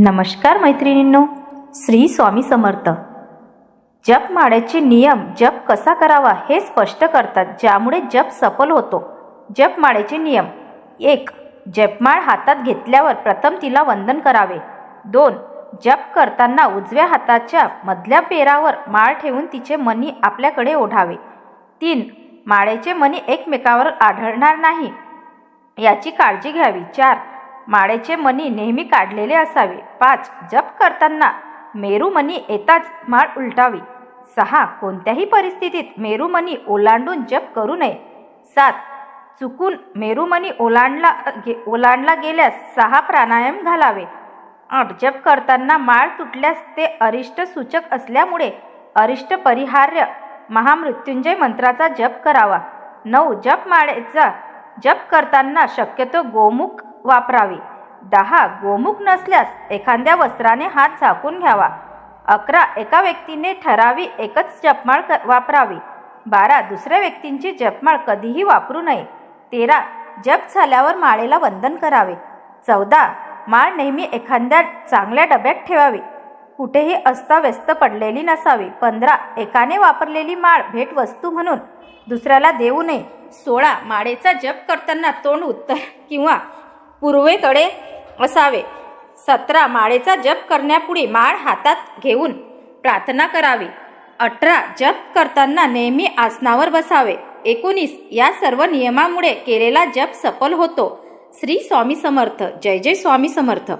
नमस्कार मैत्रिणींनो श्री स्वामी समर्थ. जपमाळ्याचे नियम जप कसा करावा हे स्पष्ट करतात ज्यामुळे जप सफल होतो. जपमाळ्याचे नियम. एक जपमाळ हातात घेतल्यावर प्रथम तिला वंदन करावे. दोन जप करताना उजव्या हाताच्या मधल्या पेरावर माळ ठेवून तिचे मनी आपल्याकडे ओढावे. तीन माळेचे मनी एकमेकावर आढळणार नाही याची काळजी घ्यावी. चार माळेचे मणी नेहमी काढलेले असावे. पाच जप करताना मेरुमणी येताच माळ उलटावी. सहा कोणत्याही परिस्थितीत मेरुमणी ओलांडून जप करू नये. सात चुकून मेरुमणी ओलांडला गे ओलांडला गेल्यास सहा प्राणायाम घालावे. आठ जप करताना माळ तुटल्यास ते अरिष्ट सूचक असल्यामुळे अरिष्ट परिहार्य महामृत्युंजय मंत्राचा जप करावा. नऊ जप माळेचा जप करताना शक्यतो गोमुख वापरावे. दहा गोमुख नसल्यास एखाद्या वस्त्राने हात झाकून घ्यावा. अकरा एका व्यक्तीने ठरावी एकच जपमाळ क वापरावी. बारा दुसऱ्या व्यक्तींची जपमाळ कधीही वापरू नये. तेरा जप झाल्यावर माळेला वंदन करावे. चौदा माळ नेहमी एखाद्या चांगल्या डब्यात ठेवावी. कुठेही अस्ताव्यस्त पडलेली नसावी. पंधरा एकाने वापरलेली माळ भेटवस्तू म्हणून दुसऱ्याला देऊ नये. सोळा माळेचा जप करताना तोंड उत्तर किंवा पूर्वेकडे असावे. सतरा माळेचा जप करण्यापुढे माळ हातात घेऊन प्रार्थना करावी. अठरा जप करताना नेहमी आसनावर बसावे. एकोणीस या सर्व नियमामुळे केलेला जप सफल होतो. श्री स्वामी समर्थ. जय जय स्वामी समर्थ.